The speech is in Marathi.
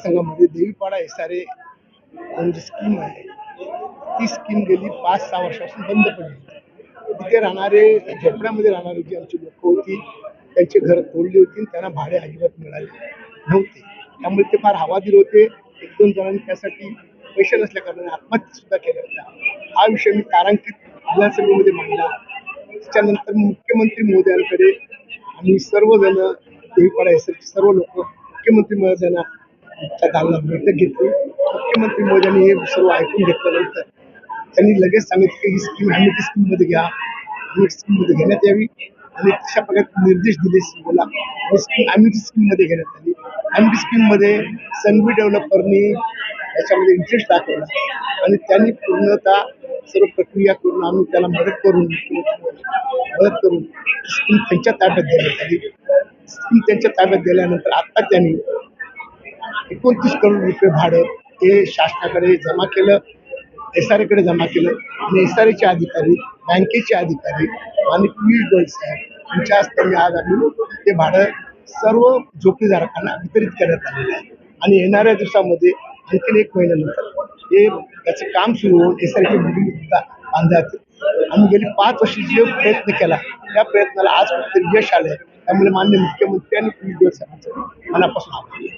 मतदारसंघामध्ये देवीपाडा एसआरए जी स्कीम आहे ती स्कीम गेली पाच सहा वर्षापासून बंद पडली. तिथे राहणारे झोपड्यामध्ये राहणारी जी आमची लोक होती त्यांची घरं तोडली होती त्यांना भाडे अजिबात मिळाले नव्हते. त्यामुळे ते फार हवादिल होते. एक दोन जणांनी त्यासाठी पैसे नसल्या कारणाने आत्महत्या सुद्धा केल्या होत्या. हा विषय मी तारांकित विधानसभेमध्ये मांडला. त्याच्यानंतर मुख्यमंत्री मोदयांकडे आम्ही सर्वजण देवीपाडा एसरचे सर्व लोक मुख्यमंत्री महोदयांना च्या दालनात बैठक घेतली. मुख्यमंत्री मोदी हे सर्व ऐकून घेतल्यानंतर त्यांनी लगेच सांगितलं की ही स्कीम ॲम्युनिटी स्कीममध्ये घ्या. ॲम्युनिटी स्कीममध्ये घेण्यात यावी. आणि तशा प्रकारे निर्देश दिले मला आणि स्कीम ॲम्युनिटी स्कीममध्ये घेण्यात आली. ॲम्युनिटी स्कीममध्ये सनबी डेव्हलपरनी याच्यामध्ये इंटरेस्ट दाखवला. आणि त्यांनी पूर्णतः सर्व प्रक्रिया करून आम्ही त्याला मदत करून मदत करून स्कीम त्यांच्या ताब्यात देण्यात आली. स्कीम त्यांच्या ताब्यात दिल्यानंतर आत्ता त्यांनी एकोणतीस करोड रुपये भाडं ते शासनाकडे जमा केलं एस आर एकडे जमा केलं. आणि एस आर एचे अधिकारी बँकेचे अधिकारी आणि पियुष गोयल साहेब यांच्या हस्ते आज आम्ही ते भाडं सर्व झोपडीधारकांना वितरित करण्यात आलेलं आहे. आणि येणाऱ्या दिवसामध्ये आणखीन एक महिन्यानंतर हे त्याचं काम सुरू होऊन एस आर चे बिल्डिंग सुद्धा बांधल्या आम्ही गेली पाच वर्षी जे प्रयत्न केला त्या प्रयत्नाला आज फक्त यश आलंय. त्यामुळे मान्य मुख्यमंत्री आणि पियुष गोयल साहेबांचं मनापासून आभार.